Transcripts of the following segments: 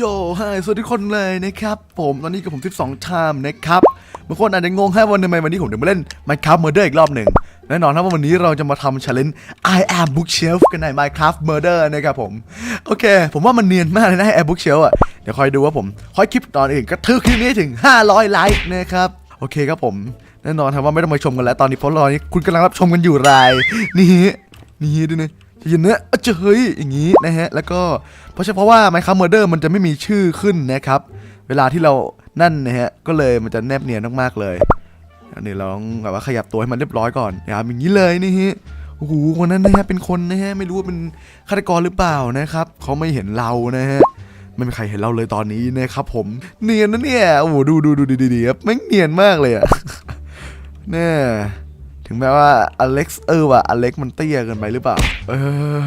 โจฮสวัสดีทุกคนเลยนะครับ ผมตอนนี้กับผม 12ชามนะครับบางคนอาจจะงงให้วันทำไมวันนี้ผมถึงมาเล่น Minecraft Murder อีกรอบหนึ่งแน่นอนครับว่าวันนี้เราจะมาทำ challenge I am bookshelf กันใน Minecraft Murder นะครับผม โอเค ผมว่ามันเนียนมากเลยนะ I am bookshelf อะ เดี๋ยวคอยดูว่าผมคอยคลิปตอนอื่นกระทืบคลิปนี้ถึง 500 ไลค์นะครับ โอเคครับผม แน่นอนครับว่าไม่ต้องมาชมกันแล้วตอนนี้เพราะรอนี้คุณกำลังรับชมกันอยู่ราย นี่นี่ดูนะ จะยินเนื้อะเจเฮ้ยอย่างนี้นะฮะ แล้วก็เพราะเฉพาะว่า Minecraft Murder มันจะไม่มีชื่อขึ้นนะครับ เวลาที่เรานั่นนะฮะ ก็เลยมันจะแนบเนียนมากๆเลยอันนี้เราต้องแบบว่าขยับตัวให้มันเรียบร้อยก่อนนะครับอย่างนี้เลยนี่ฮะโอ้โหคนนั้นนะฮะเป็นคนนะฮะไม่รู้ว่าเป็นฆาตกรหรือเปล่านะครับเขาไม่เห็นเรานะฮะไม่มีใครเห็นเราเลยตอนนี้นะครับผมเนียนนะเนี่ยโอ้โหดูดูดูดีดีๆครับแม่งเนียนมากเลยอะแน่ ถึงแม้ว่าอเล็กซ์เออว่ะอเล็กมันเตี้ยเกินไปหรือเปล่า เอ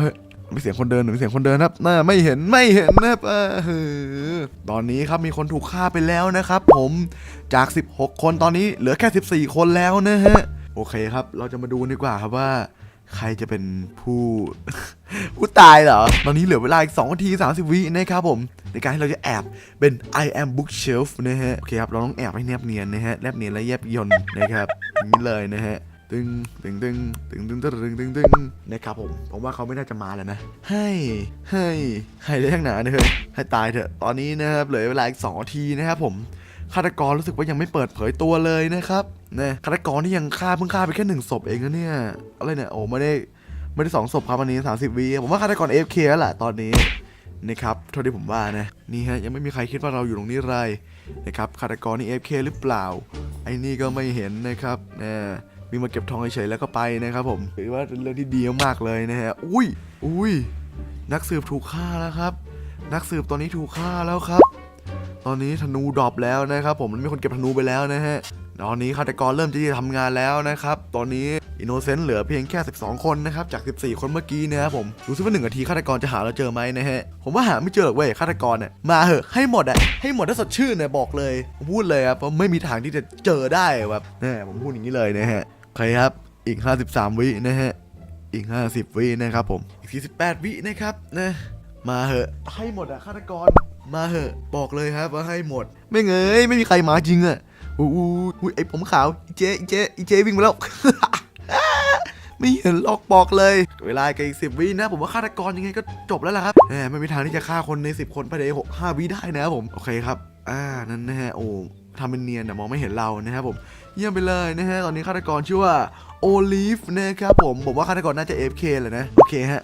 อมีเสียงคนเดินหรือเสียงคนเดินครับน่าไม่เห็นไม่เห็นนะครับเออตอนนี้ครับมีคนถูกฆ่าไปแล้วนะครับ ผมจาก 16 คนตอนนี้เหลือแค่ 14 คนแล้วนะฮะโอเคครับ เราจะมาดูดีกว่าครับว่า ใครจะเป็นผู้ผู้ตายเหรอ ตอนนี้เหลือเวลาอีก2นาที 30 วินะครับผม ในการที่เราจะแอบเป็น I am bookshelf นะฮะ โอเคครับ เราต้องแอบให้แนบเนียนนะฮะ แนบเนียนและแยบยนนะครับอย่างนี้เลยนะฮะ ตึงตึงตึงตึงตึงตึงตึงตึงตึงนะครับผมผมว่าเขาไม่น่าจะมาแล้วนะ ให้ให้ให้ได้ทั้งหนาเนยเฮ้ให้ตายเถอะตอนนี้นะครับเหลือเวลาอีก2นาทีนะครับผมฆาตกรรู้สึกว่ายังไม่เปิดเผยตัวเลยนะครับนะฆาตกรที่ยังฆ่าเพิ่งฆ่าไปแค่หนึ่งศพเองนะเนี่ยอะไรเนี่ยโอ้ไม่ได้ไม่ได้สองศพครับวันนี้30วิผมว่าฆาตกร AFK แล้วแหละตอนนี้นะครับเท่าที่ผมว่านะนี่ฮะยังไม่มีใครคิดว่าเราอยู่ตรงนี้เลยนะครับฆาตกรนี่ AFK หรือเปล่าไอ้นี่ก็ไม่เห็นนะครับนะ มีมาเก็บทองเฉยๆแล้วก็ไปนะครับผมถือว่าเป็นเรื่องที่ดีมากเลยนะฮะอุ้ยอุ้ยนักสืบถูกฆ่าแล้วครับ นักสืบตอนนี้ถูกฆ่าแล้วครับ ตอนนี้ธนูดรอปแล้วนะครับ ผมมันมีคนเก็บธนูไปแล้วนะฮะตอนนี้ฆาตกรเริ่มที่จะทำงานแล้วนะครับ ตอนนี้อินโนเซนต์เหลือเพียงแค่ 12 คนนะครับ จาก 14 คนเมื่อกี้นะครับผมดูซิว่าหนึ่งนาทีฆาตกรจะหาเราเจอไหมนะฮะ ผมว่าหาไม่เจอหรอกเว้ยฆาตกรเนี่ยมาเหอะให้หมดอะให้หมดถ้าสดชื่นเนี่ยบอกเลย ผมพูดเลยครับไม่มีทางที่จะเจอได้แบบแน่ผมพูดอย่างนี้เลยนะฮะ โอเคครับอีก 53 วินะฮะอีก 50 วินะครับผมอีก 48 วินะครับนะมาเหอะให้หมดอะฆาตกรมาเหอะบอกเลยครับว่าให้หมด ไม่เงยไม่มีใครมาจริงอะอู้อู้อู้ไอผมขาวอีเจอีเจอีเจวิ่งมาแล้วไม่เห็นหรอกบอกเลย เวลาอีกอีกสิบวินะ ผมว่าฆาตกรยังไงก็จบแล้วล่ะครับแหมไม่มีทางที่จะฆ่าคนใน 10 คนภายในหกห้าวิได้นะครับผม โอเคครับ อ่า นั่นนะฮะ โอ้ ทำเป็นเนียนแต่มองไม่เห็นเรานะครับผมเยี่ยมไปเลยนะฮะตอนนี้ฆาตกรชื่อว่าโอลิฟนะครับผมผมว่าฆาตกรน่าจะ AFK แหละนะโอเคฮะ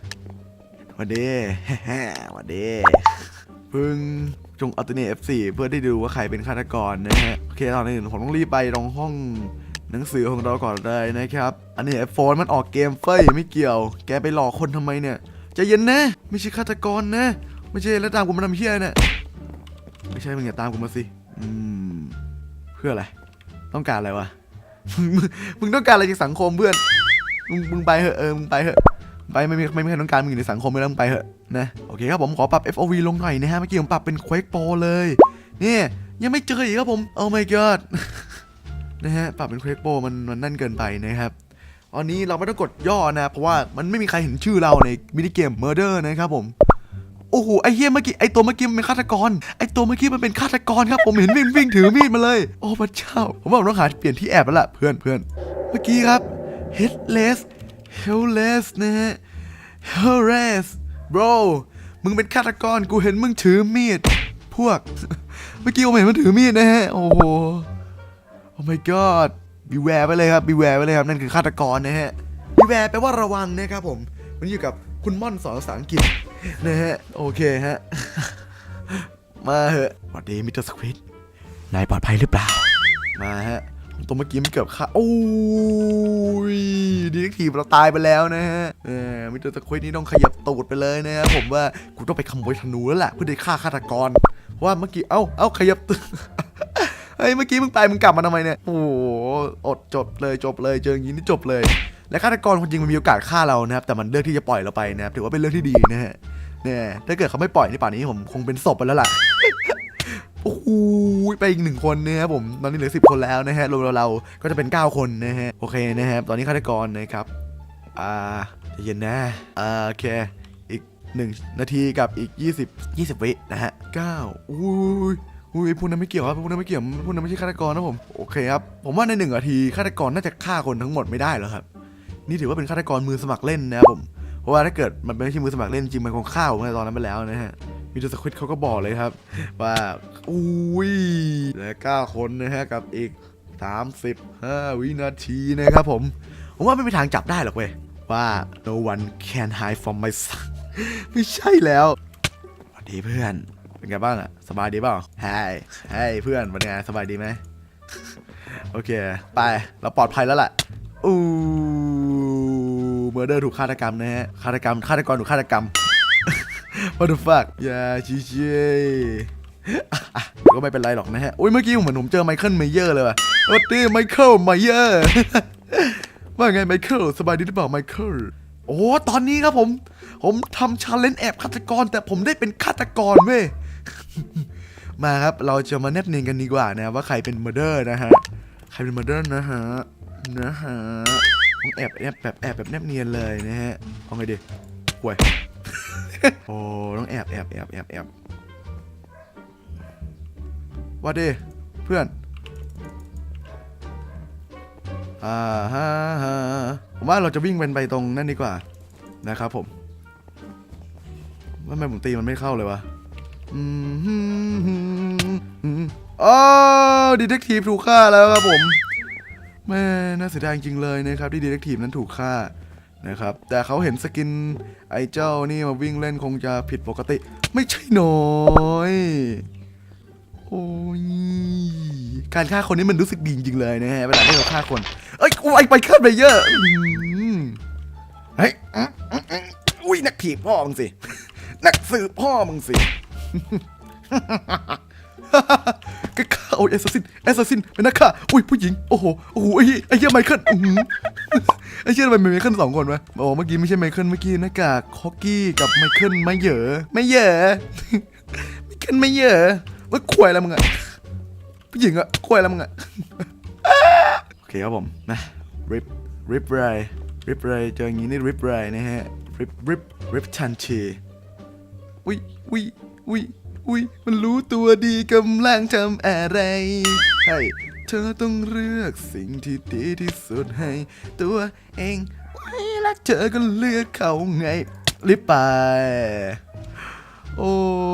วันดีหวันดีพิ่งจงอัลเทอร์เนท F4 เพื่อได้ดูว่าใครเป็นฆาตกรนะฮะโอเคตอนนี้ผมต้องรีบไปตรงห้องหนังสือของเราก่อนเลยนะครับ อันนี้ไอโฟนมันออกเกมเฟ้ยไม่เกี่ยว แกไปหลอกคนทำไมเนี่ยใจเย็นนะ ไม่ใช่ฆาตกรนะ ไม่ใช่แล้วตามกูมาทำเพี้ยเนี่ยไม่ใช่มึงอย่าตามกูมาสิ อืม เพื่ออะไร ต้องการอะไรวะ มึงมึงมึงต้องการอะไรจากสังคมเพื่อน มึงมึงไปเหอะ เออ มึงไปเหอะ ไปไม่มีไม่มีใครต้องการมึงอยู่ในสังคมไม่ต้องไปเหอะนะ โอเคครับผมขอปรับ FOV ลงหน่อยนะฮะ เมื่อกี้ผมปรับเป็น Quake Pro เลยนี่ยังไม่เจออีกครับผม oh my god นะฮะ ปรับเป็น Quake Pro มันมันนั่นเกินไปนะครับตอนนี้เราไม่ต้องกดย่อนะ เพราะว่ามันไม่มีใครเห็นชื่อเราในมินิเกม Murder นะครับผม โอ้โหไอ้เหี้ยเมื่อกี้ไอ้ตัวเมื่อกี้มันเป็นฆาตกรไอ้ตัวเมื่อกี้มันเป็นฆาตกรครับ ผมเห็นวิ่งวิ่งถือมีดมาเลย โอ้พระเจ้า ผมว่าผมต้องหาเปลี่ยนที่แอบแล้วล่ะเพื่อนเพื่อนเมื่อกี้ครับ headless hellless นะฮะ Harass bro มึงเป็นฆาตกรกูเห็นมึงถือมีด พวก เมื่อกี้ผมเห็นมันถือมีดนะฮะโอ้โหโอ้ my god beware ไปเลยครับ beware ไปเลยครับนั่นคือฆาตกรนะฮะ beware แปลว่าระวังนะครับผมมันอยู่กับ คุณม่อนสอนภาษาอังกฤษนะฮะ โอเคฮะ มาเหอะสวัสดีมิสเตอร์สควิดนายปลอดภัยหรือเปล่า มาฮะผมตัวเมื่อกี้มันเกือบฆ่าโอ้ยดีทีเราตายไปแล้วนะฮะเออมิสเตอร์สควิดนี่ต้องขยับตูดไปเลยนะฮะผมว่ากูต้องไปขโมยธนูแล้วแหละเพื่อได้ฆ่าฆาตกรเพราะว่าเมื่อกี้เอ้าเอ้าขยับตูดเฮ้ยเมื่อกี้มึงไปมึงกลับมาทำไมเนี่ย โอ้โหอดจบเลยจบเลยเจออย่างนี้นี่จบเลย และฆาตกรคนจริงมันมีโอกาสฆ่าเรานะครับแต่มันเลือกที่จะปล่อยเราไปนะครับถือว่าเป็นเรื่องที่ดีนะฮะเนี่ยถ้าเกิดเขาไม่ปล่อยในป่านนี้ผมคงเป็นศพไปแล้วล่ะโอ้โหไปอีกหนึ่งคนนะครับผมตอนนี้เหลือสิบคนแล้วนะฮะรวมเราก็จะเป็น 9 คนนะฮะโอเคนะครับตอนนี้ฆาตกรนะครับอ่าเย็นนะอ่าโอเคอีก1นาทีกับอีก 20 20 วินะฮะ9อุ้ยอุ้ยพวกนั้นไม่เกี่ยวครับพวกนั้นไม่เกี่ยวพวกนั้นไม่ใช่ฆาตกรนะผมโอเคครับผมว่าในหนึ่งนาทีฆาตกรน่าจะฆ่าคนทั้งหมดไม่ได้แล้วครับ นี่ถือว่าเป็นฆาตกรมือสมัครเล่นนะครับผม เพราะว่าถ้าเกิดมันไม่ใช่มือสมัครเล่นจริงมันคงฆ่าผมในตอนนั้นไปแล้วนะฮะมิสเตอร์สควิดเขาก็บอกเลยครับ ว่า อุ้ยเหลือเก้าคนนะฮะกับอีก35วินาทีนะครับผม ผมว่าไม่มีทางจับได้หรอกเว้ยว่า no one can hide from my son ไม่ใช่แล้วสวัสดีเพื่อน เป็นไงบ้างอะสบายดีเปล่าไฮไฮเพื่อนเป็นไงสบายดีไหม โอเค ไป เราปลอดภัยแล้วแหละอู้ เมอร์เดอร์ถูกฆาตกรรมนะฮะฆาตกรรมฆาตกรถูกฆาตกรรม What the fuck อย่าชี้เช่อะอะก็ไม่เป็นไรหรอกนะฮะอุ้ยเมื่อกี้เหมือนผมเจอไมเคิลเมเยอร์เลยว่ะสวัสดีไมเคิลเมเยอร์ว่าไงไมเคิลสบายดีหรือเปล่าไมเคิลโอ้ตอนนี้ครับผม ผมทำชาเลนจ์แอบฆาตกร แต่ผมได้เป็นฆาตกรเว้ยมาครับ เราจะมาแนบเนียนกันดีกว่านะว่าใครเป็นม u เดอร์นะฮะ ใครเป็นม u เดอร์นะฮะ นะฮะ ต้องแอบแอบแบบแอบแบบแนบเนียนเลยนะฮะเอาไงดีห่วยโอ้ต้องแอบแอบแอบแอบแอบว่าดีเพื่อนอ่าฮะฮะผมว่าเราจะวิ่งเป็นไปตรงนั่นดีกว่านะครับผมทำไมผมตีมันไม่เข้าเลยวะอืมฮึมฮึมอ๋อดีเทคทีฟถูกฆ่าแล้วครับผม แม่น่าเสียดายจริงๆเลยนะครับที่ดีเทคทีฟนั้นถูกฆ่านะครับแต่เขาเห็นสกินไอ้เจ้านี่มาวิ่งเล่นคงจะผิดปกติ ไม่ใช่น้อย โอ้ยการฆ่าคนนี้มันรู้สึกดีจริงๆเลยนะฮะเวลาที่เราฆ่าคน เอ้ยไวไปฆ่าไปเยอะเฮ้ยอุ้ยนักถีบพ่อมึงสิ นักสืบพ่อมึงสิ ก็ฆ่าโอ้ยแอสซัสซินแอสซัสซินเป็นนักฆ่าอุ้ยผู้หญิงโอ้โหโอ้โหไอ้เหี้ยไอ้เหี้ยไมเคิลอื้อหือไอ้เหี้ยทำไมมีไมเคิลสองคนวะโอ้เมื่อกี้ไม่ใช่ไมเคิลเมื่อกี้หน้ากากฮอกกี้กับไมเคิลไม่เหยอไม่เหยอ ไมเคิลไม่เหยอว่าควยแล้วมึงอะผู้หญิงอะควยแล้วมึงอะ โอเคครับผมนะริปริปไรริปไรเจออย่างงี้นี่ริปไรนะฮะริปริปริปทันทีอุ้ยอุ้ยอุ้ย อุ้ยมันรู้ตัวดีกำลังทำอะไรใช่เธอต้องเลือกสิ่งที่ดีที่สุดให้ ตัวเองไว้และเธอก็เลือกเขาไงรีบไป โอ้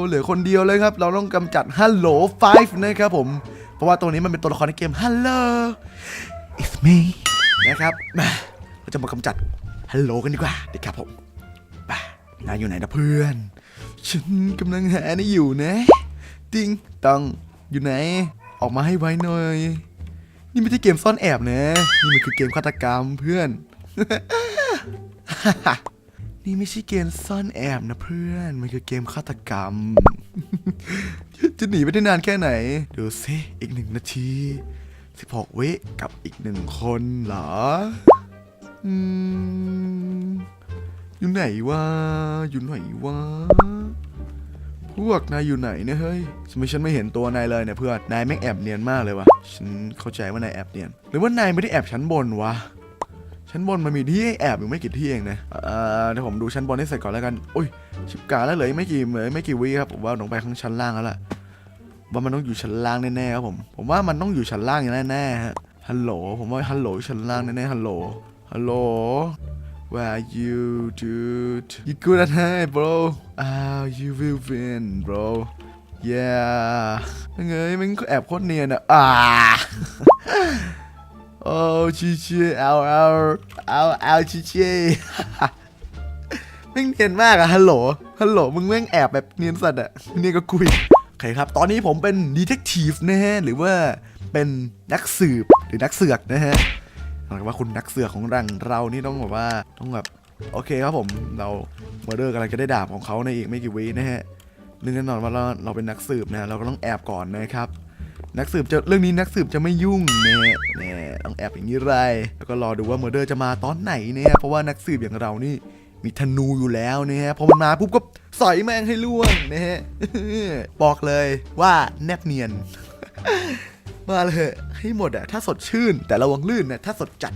เหลือคนเดียวเลยครับ เราต้องกำจัด Hello Five นะครับผม เพราะว่าตัวนี้มันเป็นตัวละครในเกม Hello it's me นะครับมาเราจะมากำจัด Hello กันดีกว่าดีครับผมไปนายอยู่ไหนนะเพื่อน ฉันกำลังหานอยู่นะ ติงตังอยู่ไหน ออกมาให้ไวหน่อย นี่ไม่ใช่เกมซ่อนแอบนะ นี่มันคือเกมฆาตกรรมเพื่อน นี่ไม่ใช่เกมซ่อนแอบนะเพื่อน มันคือเกมฆาตกรรม จะหนีไปได้นานแค่ไหน ดูสิอีกหนึ่งนาที16วิกับอีกหนึ่งคนเหรอ อืม อยู่ไหนวะ อยู่ไหนวะ พวกนายอยู่ไหนเนี่ยเฮ้ยทำไมฉันไม่เห็นตัวนายเลยเนี่ยเพื่อน นายแม่งแอบเนียนมากเลยวะฉันเข้าใจว่านายแอบเนียน หรือว่านายไม่ได้แอบชั้นบนวะ ชั้นบนมันมีที่แอบอยู่ไม่กี่ที่เองนะ เอ่อเดี๋ยวผมดูชั้นบนให้เสร็จก่อนแล้วกันอุ้ย ชิบกาแล้วเหลือไม่กี่เหลือไม่กี่วิครับผมว่าต้องไปข้างชั้นล่างแล้วล่ะว่ามันต้องอยู่ชั้นล่างแน่ๆครับผม ผมว่ามันต้องอยู่ชั้นล่างอย่างแน่ๆฮะ ฮัลโหล ผมว่าฮัลโหลชั้นล่างแน่ๆฮัลโหล ฮัลโหล Where you dude You good at hey bro Ah you will win bro Yeah ยังไงมันแอบโคตรเนียนอะอ่าโอ้ชิชิเอาเอาเอาเอาชิชิม่งเนียนมากอะฮัลโหล ฮัลโหล มึงแม่งแอบแบบเนียนสัตว์อะนี่ก็คุยโอเคครับ ตอนนี้ผมเป็นดีเทคทีฟนะฮะ หรือว่าเป็นนักสืบหรือนักเสือกนะฮะ เรียกว่าคุณนักเสือกของรังเรานี่ต้องแบบว่าต้องแบบโอเคครับผมเราเมอร์เดอร์กำลังจะได้ดาบของเขาในอีกไม่กี่วินะฮะเรื่งแน่นอนว่าเราเราเป็นนักสืบนะเราก็ต้องแอบก่อนนะครับ นักสืบจะเรื่องนี้นักสืบจะไม่ยุ่งเนี่ยเนี่ยต้องแอบอย่างนี้ไรแล้วก็รอดูว่าเมอร์เดอร์จะมาตอนไหนเนี่ยเพราะว่านักสืบอย่างเรานี่มีธนูอยู่แล้วนะฮะพอมันมาปุ๊บก็ใส่แม่งให้ล่วงนะฮะบอกเลยว่าแนบเนียน มาเลยให้หมดอะถ้าสดชื่น แต่ระวังลื่นนะถ้าสดจัด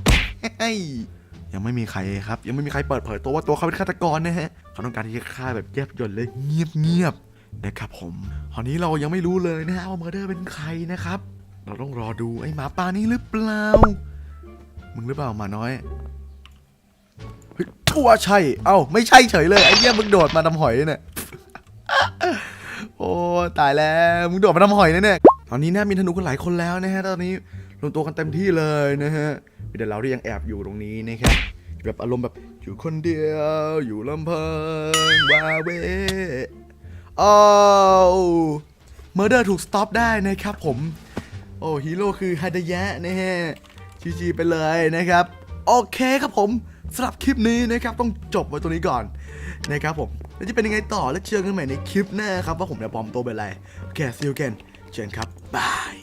ยังไม่มีใครครับ ยังไม่มีใครเปิดเผยตัวว่าตัวเขาเป็นฆาตกรนะฮะเขาต้องการที่จะฆ่าแบบแยบยลเลยเงียบๆนะครับผมตอนนี้เรายังไม่รู้เลยนะฮะว่าเมอร์เดอร์เป็นใครนะครับ เราต้องรอดูไอ้หมาป่านี้หรือเปล่า มึงหรือเปล่าหมาน้อยเฮ้ยกูว่าใช่ เอ้าไม่ใช่เฉยเลยไอ้เหี้ยมึงโดดมาทำหอยเนี่ยโอ้ตายแล้วมึงโดดมาทำหอยนะเนี่ย ตอนนี้นะมีธนูกันหลายคนแล้วนะฮะ ตอนนี้รวมตัวกันเต็มที่เลยนะฮะมีแต่เราที่ยังแอบอยู่ตรงนี้นะครับแบบอารมณ์แบบอยู่คนเดียวอยู่ลำเพังวาเวอ้เมอร์เดอร์ถูกสต็อปได้นะครับผม โอ้ฮีโร่คือฮาดยะนะฮะจีๆไปเลยนะครับ โอเคครับผมสำหรับคลิปนี้นะครับต้องจบไว้ตรงนี้ก่อนนะครับผม แล้วจะเป็นยังไงต่อแล้วเจอกันใหม่ในคลิปหน้าครับว่าผมจะปลอมตัวเป็นอะไร โอเค see you again เจ เช่นครับบาย